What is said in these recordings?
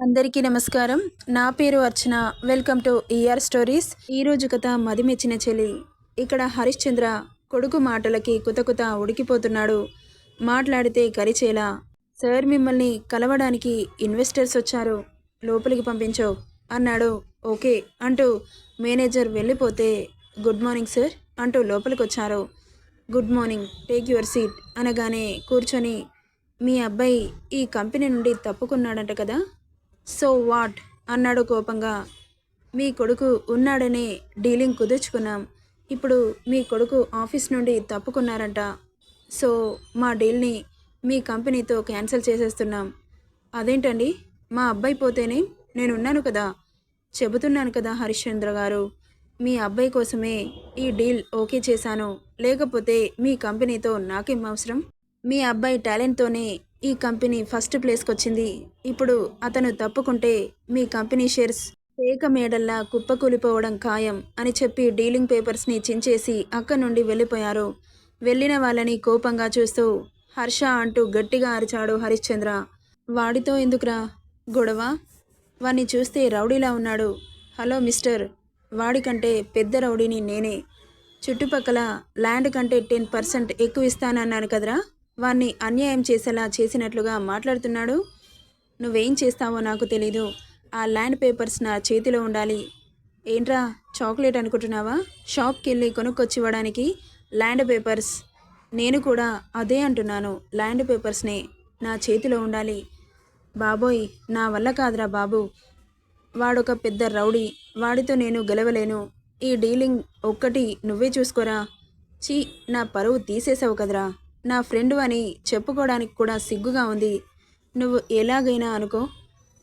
అందరికీ నమస్కారం. నా పేరు Archana. Welcome to E R stories ఈరోజు కథ మదిమెచ్చిన చెలి ఇక్కడ హరిశ్చంద్ర కొడుకు మాటలకి కుతకుత ఉడికిపోతున్నాడు. మాట్లాడితే కరిచేలా సార్ మిమ్మల్ని కలవడానికి ఇన్వెస్టర్స్ వచ్చారు. లోపలికి పంపించో. అన్నాడు. ఓకే అంటూ మేనేజర్ వెళ్ళిపోతే గుడ్ మార్నింగ్ సార్ అంటూ లోపలికి వచ్చారు good morning. Take your seat అనగానే కూర్చొని మీ అబ్బాయి ఈ కంపెనీ నుండి తప్పుకున్నాడంట కదా? So what? అన్నాడు కోపంగా. మీ కొడుకు ఉన్నాడనే డీలింగ్ కుదుర్చుకున్నాం. ఇప్పుడు మీ కొడుకు ఆఫీస్ నుండి తప్పుకున్నారంట. సో మా డీల్ని మీ కంపెనీతో క్యాన్సిల్ చేసేస్తున్నాం. అదేంటండి? మా అబ్బాయి పోతేనే నేనున్నాను కదా? చెబుతున్నాను కదా హరిశ్చంద్ర గారు. మీ అబ్బాయి కోసమే ఈ డీల్ ఓకే చేశాను. లేకపోతే మీ కంపెనీతో నాకేం అవసరం? మీ అబ్బాయి టాలెంట్తోనే ఈ కంపెనీ ఫస్ట్ ప్లేస్కి వచ్చింది ఇప్పుడు అతను తప్పుకుంటే మీ కంపెనీ షేర్స్ ఏక మేడల్లా కుప్పకూలిపోవడం ఖాయం అని చెప్పి డీలింగ్ పేపర్స్ని చించేసి అక్కడి నుండి వెళ్ళిపోయారు. వెళ్ళిన వాళ్ళని కోపంగా చూస్తూ హర్ష అంటూ గట్టిగా అరిచాడు హరిశ్చంద్ర. వాడితో ఎందుకురా? గొడవ? వాణ్ణి చూస్తే రౌడీలా ఉన్నాడు. హలో మిస్టర్ వాడికంటే పెద్ద రౌడీని నేనే. చుట్టుపక్కల ల్యాండ్ కంటే టెన్ పర్సెంట్ ఎక్కువ ఇస్తానన్నాను కదరా? వాణ్ణి అన్యాయం చేసేలా చేసినట్లుగా మాట్లాడుతున్నాడు. నువ్వేం చేస్తావో నాకు తెలీదు. ఆ ల్యాండ్ పేపర్స్ నా చేతిలో ఉండాలి. ఏంట్రా చాక్లెట్ అనుకుంటున్నావా? షాప్కి వెళ్ళి కొనుక్కొచ్చివ్వడానికి ల్యాండ్ పేపర్స్. నేను కూడా అదే అంటున్నాను. ల్యాండ్ పేపర్స్నే నా చేతిలో ఉండాలి. బాబోయ్ నా వల్ల కాదురా బాబు. వాడొక పెద్ద రౌడీ. వాడితో నేను గెలవలేను. ఈ డీలింగ్ ఒక్కటి నువ్వే చూసుకోరా. చీ నా పరువు తీసేసావు కదరా. నా ఫ్రెండు అని చెప్పుకోవడానికి కూడా సిగ్గుగా ఉంది. నువ్వు ఎలాగైనా అనుకో.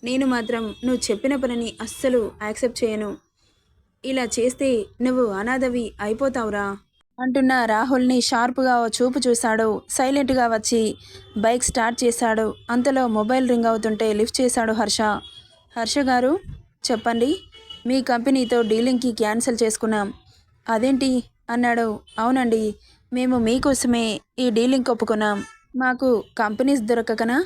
నేను మాత్రం నువ్వు చెప్పిన పనిని అస్సలు యాక్సెప్ట్ చేయను. ఇలా చేస్తే నువ్వు అనాథవి అయిపోతావురా. అంటున్న రాహుల్ని షార్ప్గా ఓ చూపు చూశాడు. సైలెంట్గా వచ్చి బైక్ స్టార్ట్ చేశాడు. అంతలో మొబైల్ రింగ్ అవుతుంటే లిఫ్ట్ చేశాడు హర్ష. హర్ష గారు చెప్పండి మీ కంపెనీతో డీలింగ్కి క్యాన్సిల్ చేసుకున్నాం. అదేంటి? అన్నాడు. అవునండి. మేము మీకోసమే ఈ డీలింగ్ ఒప్పుకున్నాం మాకు కంపెనీస్ దొరకకనా?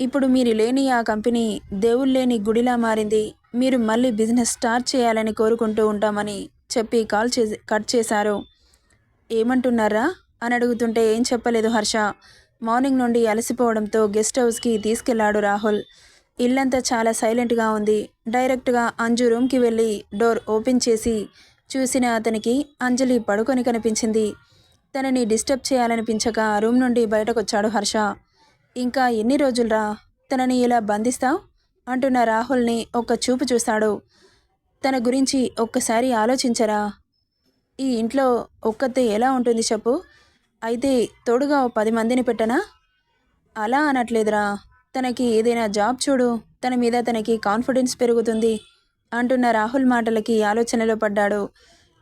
ఇప్పుడు మీరు లేని ఆ కంపెనీ దేవుళ్ళు లేని గుడిలా మారింది. మీరు మళ్ళీ బిజినెస్ స్టార్ట్ చేయాలని కోరుకుంటూ ఉంటామని చెప్పి కాల్ చేసి కట్ చేశారు. ఏమంటున్నారా? అని అడుగుతుంటే ఏం చెప్పలేదు హర్ష. మార్నింగ్ నుండి అలసిపోవడంతో గెస్ట్ హౌస్కి తీసుకెళ్ళాడు రాహుల్. ఇల్లంతా చాలా సైలెంట్గా ఉంది. డైరెక్ట్గా అంజు రూమ్కి వెళ్ళి డోర్ ఓపెన్ చేసి చూసిన అతనికి అంజలి పడుకొని కనిపించింది. తనని డిస్టర్బ్ చేయాలనిపించక రూమ్ నుండి బయటకొచ్చాడు హర్ష. ఇంకా ఎన్ని రోజులరా? తనని ఇలా బంధిస్తావు? అంటున్న రాహుల్ని ఒక్క చూపు చూశాడు తన గురించి ఒక్కసారి ఆలోచించరా? ఈ ఇంట్లో ఒక్కతే ఎలా ఉంటుంది చెప్పు? అయితే తోడుగా ఓ పది మందిని పెట్టనా? అలా అనట్లేదురా. తనకి ఏదైనా జాబ్ చూడు. తన మీద తనకి కాన్ఫిడెన్స్ పెరుగుతుంది అంటున్న రాహుల్ మాటలకి ఆలోచనలో పడ్డాడు.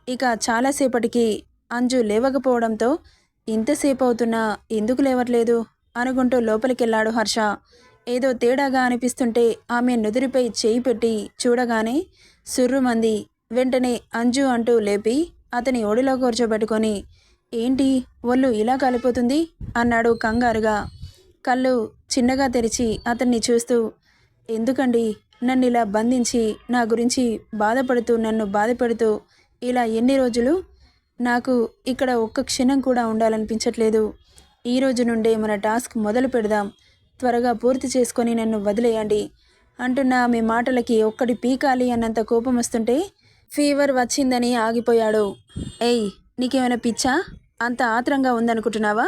ఇక చాలాసేపటికి అంజు లేవకపోవడంతో ఇంతసేపు అవుతున్నా ఎందుకు లేవట్లేదు? అనుకుంటూ లోపలికెళ్ళాడు హర్ష. ఏదో తేడాగా అనిపిస్తుంటే ఆమె నుదురిపై చేయి పెట్టి చూడగానే సుర్రుమంది వెంటనే అంజు అంటూ లేపి అతని ఒడిలో కూర్చోబెట్టుకొని ఏంటి ఒళ్ళు ఇలా కాలిపోతుంది? అన్నాడు కంగారుగా. కళ్ళు చిన్నగా తెరిచి అతన్ని చూస్తూ ఎందుకండి? నన్ను ఇలా బంధించి నా గురించి బాధపడుతూ నన్ను బాధపెడుతూ ఇలా ఎన్ని రోజులు నాకు ఇక్కడ ఒక్క క్షణం కూడా ఉండాలనిపించట్లేదు. ఈ రోజు నుండే మన టాస్క్ మొదలు పెడదాం. త్వరగా పూర్తి చేసుకొని నన్ను వదిలేయండి. అంటున్న ఆమె మాటలకి ఒక్కటి పీకాలి అన్నంత కోపం వస్తుంటే ఫీవర్ వచ్చిందని ఆగిపోయాడు. ఏయ్ నీకేమైనా పిచ్చా? అంత ఆత్రంగా ఉందనుకుంటున్నావా?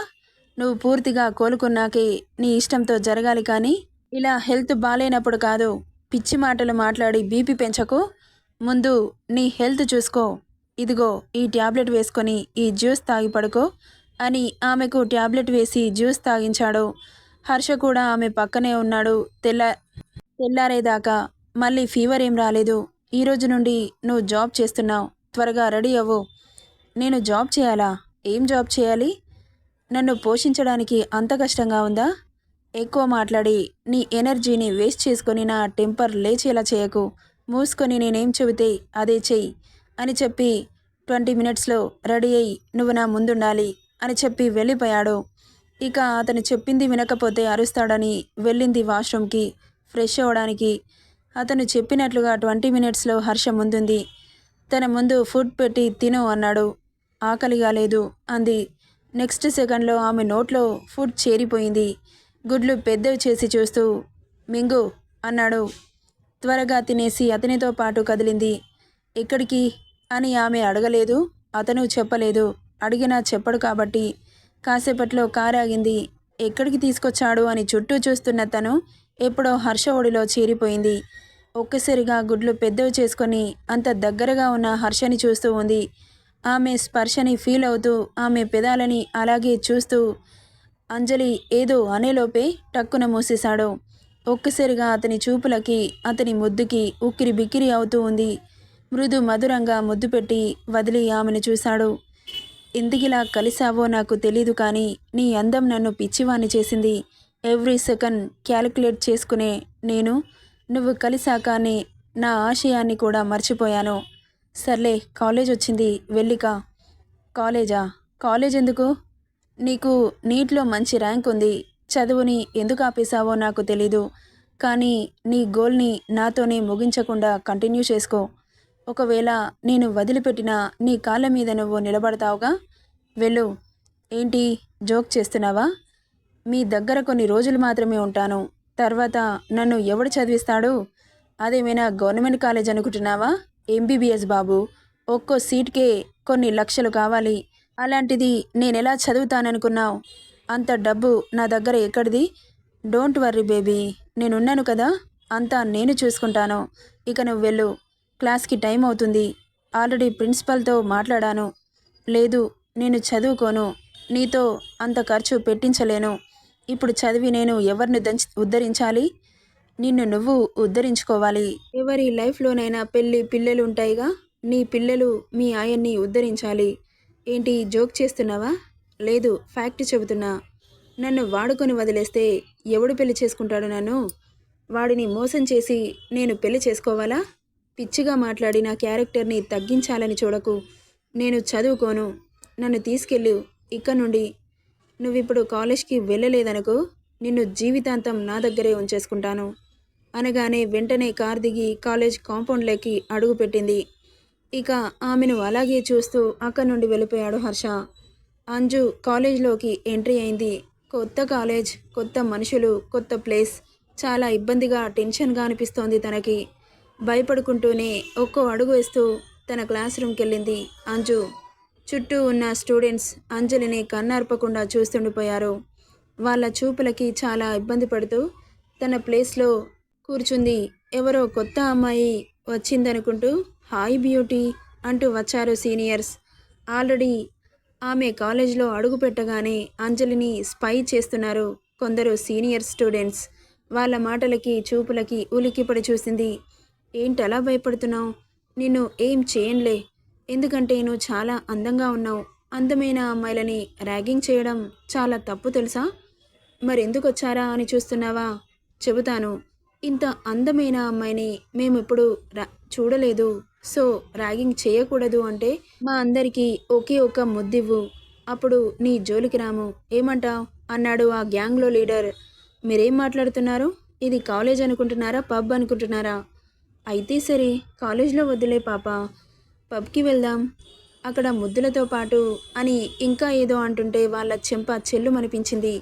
నువ్వు పూర్తిగా కోలుకున్నాకే నీ ఇష్టంతో జరగాలి కానీ ఇలా హెల్త్ బాగాలేనప్పుడు కాదు. పిచ్చి మాటలు మాట్లాడి బీపీ పెంచకు. ముందు నీ హెల్త్ చూసుకో. ఇదిగో ఈ ట్యాబ్లెట్ వేసుకొని ఈ జ్యూస్ తాగి పడుకో అని ఆమెకు ట్యాబ్లెట్ వేసి జ్యూస్ తాగించాడు. హర్ష కూడా ఆమె పక్కనే ఉన్నాడు. తెల్ల తెల్లారేదాకా మళ్ళీ ఫీవర్ ఏం రాలేదు. ఈ రోజు నుండి నువ్వు జాబ్ చేస్తున్నావు. త్వరగా రెడీ అవ్వు. నేను జాబ్ చేయాలా? ఏం జాబ్ చేయాలి? నన్ను పోషించడానికి అంత కష్టంగా ఉందా? ఎక్కువ మాట్లాడి నీ ఎనర్జీని వేస్ట్ చేసుకొని నా టెంపర్ లేచేలా చేయకు. మూసుకొని నేనేం చెబితే అదే చెయ్యి. అని చెప్పి ట్వంటీ మినిట్స్లో రెడీ అయ్యి నువ్వు నా ముందుండాలి అని చెప్పి వెళ్ళిపోయాడు. ఇక అతను చెప్పింది వినకపోతే అరుస్తాడని వెళ్ళింది వాష్రూమ్కి ఫ్రెష్ అవ్వడానికి. అతను చెప్పినట్లుగా ట్వంటీ మినిట్స్లో హర్ష ముందుంది. తన ముందు ఫుడ్ పెట్టి తిను అన్నాడు. ఆకలిగా లేదు అంది. నెక్స్ట్ సెకండ్లో ఆమె నోట్లో ఫుడ్ చేరిపోయింది. గుడ్లు పెద్దవి చేసి చూస్తూ మింగు అన్నాడు. త్వరగా తినేసి అతనితో పాటు కదిలింది. ఎక్కడికి? అని ఆమె అడగలేదు. అతను చెప్పలేదు. అడిగినా చెప్పడు కాబట్టి కాసేపట్లో కారు ఆగింది ఎక్కడికి తీసుకొచ్చాడు అని చుట్టూ చూస్తున్న తను ఎప్పుడో హర్ష ఒడిలో చేరిపోయింది. ఒక్కసారిగా గుడ్లు పెద్దవి చేసుకొని అంత దగ్గరగా ఉన్న హర్షని చూస్తూ ఉంది. ఆమె స్పర్శని ఫీల్ అవుతూ ఆమె పెదాలని అలాగే చూస్తూ అంజలి ఏదో అనేలోపే టక్కున మూసేశాడు. ఒక్కసారిగా అతని చూపులకి అతని ముద్దుకి ఉక్కిరి బిక్కిరి అవుతూ ఉంది. మృదు మధురంగా ముద్దు పెట్టి వదిలి ఆమెను చూశాడు. ఎందుకిలా కలిసావో నాకు తెలీదు కానీ నీ అందం నన్ను పిచ్చివాణ్ణి చేసింది. ఎవ్రీ సెకండ్ క్యాలిక్యులేట్ చేసుకునే నేను నువ్వు కలిసాకనే నా ఆశయాన్ని కూడా మర్చిపోయాను. సర్లే కాలేజ్ వచ్చింది వెళ్ళిక. కాలేజా? కాలేజ్ ఎందుకు? నీకు నీట్లో మంచి ర్యాంక్ ఉంది. చదువుని ఎందుకు ఆపేశావో నాకు తెలీదు. కానీ నీ గోల్ని నాతోనే ముగించకుండా కంటిన్యూ చేసుకో. ఒకవేళ నేను వదిలిపెట్టిన నీ కాళ్ళ మీద నువ్వు నిలబడతావుగా? వెళ్ళు. ఏంటి? జోక్ చేస్తున్నావా? మీ దగ్గర కొన్ని రోజులు మాత్రమే ఉంటాను. తర్వాత నన్ను ఎవడు చదివిస్తాడు? అదేమైనా గవర్నమెంట్ కాలేజ్ అనుకుంటున్నావా? ఎంబీబీఎస్ బాబు. ఒక్కో సీట్కే కొన్ని లక్షలు కావాలి. అలాంటిది నేనెలా చదువుతాననుకున్నావు? అంత డబ్బు నా దగ్గర ఎక్కడిది? Don't worry baby. నేనున్నాను కదా. అంతా నేను చూసుకుంటాను. ఇక నువ్వు వెళ్ళు. క్లాస్కి టైం అవుతుంది. ఆల్రెడీ ప్రిన్సిపల్తో మాట్లాడాను. లేదు నేను చదువుకోను. నీతో అంత ఖర్చు పెట్టించలేను. ఇప్పుడు చదివి నేను ఎవరిని దంచి ఉద్ధరించాలి? నిన్ను నువ్వు ఉద్ధరించుకోవాలి. ఎవరి లైఫ్లోనైనా పెళ్ళి పిల్లలు ఉంటాయిగా? నీ పిల్లలు మీ ఆయన్ని ఉద్ధరించాలి. ఏంటి జోక్ చేస్తున్నావా? లేదు ఫ్యాక్ట్ చెబుతున్నా. నన్ను వాడుకొని వదిలేస్తే ఎవడు పెళ్ళి చేసుకుంటాడు నన్ను? వాడిని మోసం చేసి నేను పెళ్ళి చేసుకోవాలా? పిచ్చిగా మాట్లాడి నా క్యారెక్టర్ని తగ్గించాలని చూడకు. నేను చదువుకోను. నన్ను తీసుకెళ్ళు. ఇక్కడ నుండి నువ్విప్పుడు కాలేజ్కి వెళ్ళలేదనుకో నిన్ను జీవితాంతం నా దగ్గరే ఉంచేసుకుంటాను. అనగానే వెంటనే కార్ దిగి కాలేజ్ కాంపౌండ్లోకి అడుగుపెట్టింది ఇక ఆమెను అలాగే చూస్తూ అక్కడి నుండి వెళ్ళిపోయాడు హర్ష. అంజు కాలేజ్లోకి ఎంట్రీ అయింది. కొత్త కాలేజ్ కొత్త మనుషులు కొత్త ప్లేస్. చాలా ఇబ్బందిగా టెన్షన్గా అనిపిస్తోంది తనకి. భయపడుకుంటూనే ఒక్కో అడుగు వేస్తూ తన క్లాస్ రూమ్కి వెళ్ళింది అంజు. చుట్టూ ఉన్న స్టూడెంట్స్ అంజలిని కన్నార్పకుండా చూస్తుండిపోయారు. వాళ్ళ చూపులకి చాలా ఇబ్బంది పడుతూ తన ప్లేస్లో కూర్చుంది. ఎవరో కొత్త అమ్మాయి వచ్చిందనుకుంటూ హాయ్ బ్యూటీ అంటూ వచ్చారు సీనియర్స్. ఆల్రెడీ ఆమె కాలేజ్లో అడుగు పెట్టగానే అంజలిని స్పై చేస్తున్నారు కొందరు సీనియర్ స్టూడెంట్స్. వాళ్ళ మాటలకి చూపులకి ఉలిక్కిపడి చూసింది ఏంటి అలా భయపడుతున్నావు? నిన్ను ఏం చేయంలే ఎందుకంటే నువ్వు చాలా అందంగా ఉన్నావు. అందమైన అమ్మాయిలని ర్యాగింగ్ చేయడం చాలా తప్పు తెలుసా? మరెందుకు వచ్చారా అని చూస్తున్నావా? చెబుతాను. ఇంత అందమైన అమ్మాయిని మేమెప్పుడు రా చూడలేదు. సో ర్యాగింగ్ చేయకూడదు అంటే మా అందరికీ ఒకే ఒక ముద్దివ్వు. అప్పుడు నీ జోలికి రాము. ఏమంటావ్? అన్నాడు ఆ గ్యాంగ్లో లీడర్. మీరేం మాట్లాడుతున్నారు? ఇది కాలేజ్ అనుకుంటున్నారా పబ్ అనుకుంటున్నారా? అయితే సరే కాలేజ్లో వద్దులే పాప. పబ్కి వెళ్దాం. అక్కడ ముద్దులతో పాటు అని ఇంకా ఏదో అంటుంటే వాళ్ళ చెంప చెల్లుమనిపించింది.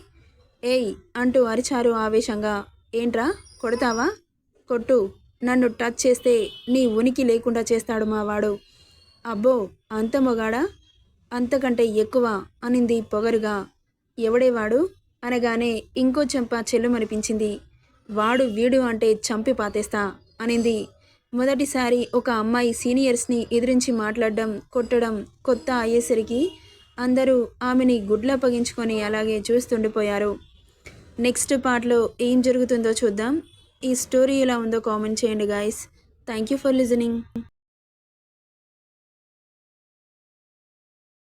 ఏయ్ అంటూ అరిచారు ఆవేశంగా. ఏంట్రా కొడతావా? కొట్టు. నన్ను టచ్ చేస్తే నీ ఉనికి లేకుండా చేస్తాడు మా వాడు. అబ్బో అంత మొగాడా? అంతకంటే ఎక్కువ అనింది పొగరుగా. ఎవడేవాడు అనగానే ఇంకో చెంప చెల్లుమనిపించింది. వాడు వీడు అంటే చంపి పాతేస్తా అనింది మొదటిసారి ఒక అమ్మాయి సీనియర్స్ని ఎదిరించి మాట్లాడడం కొట్టడం కొత్త అయ్యేసరికి అందరూ ఆమెని గుడ్లా పగించుకొని అలాగే చూస్తుండిపోయారు. నెక్స్ట్ పార్ట్లో ఏం జరుగుతుందో చూద్దాం. ఈ స్టోరీ ఎలా ఉందో కామెంట్ చేయండి guys. Thank you for listening.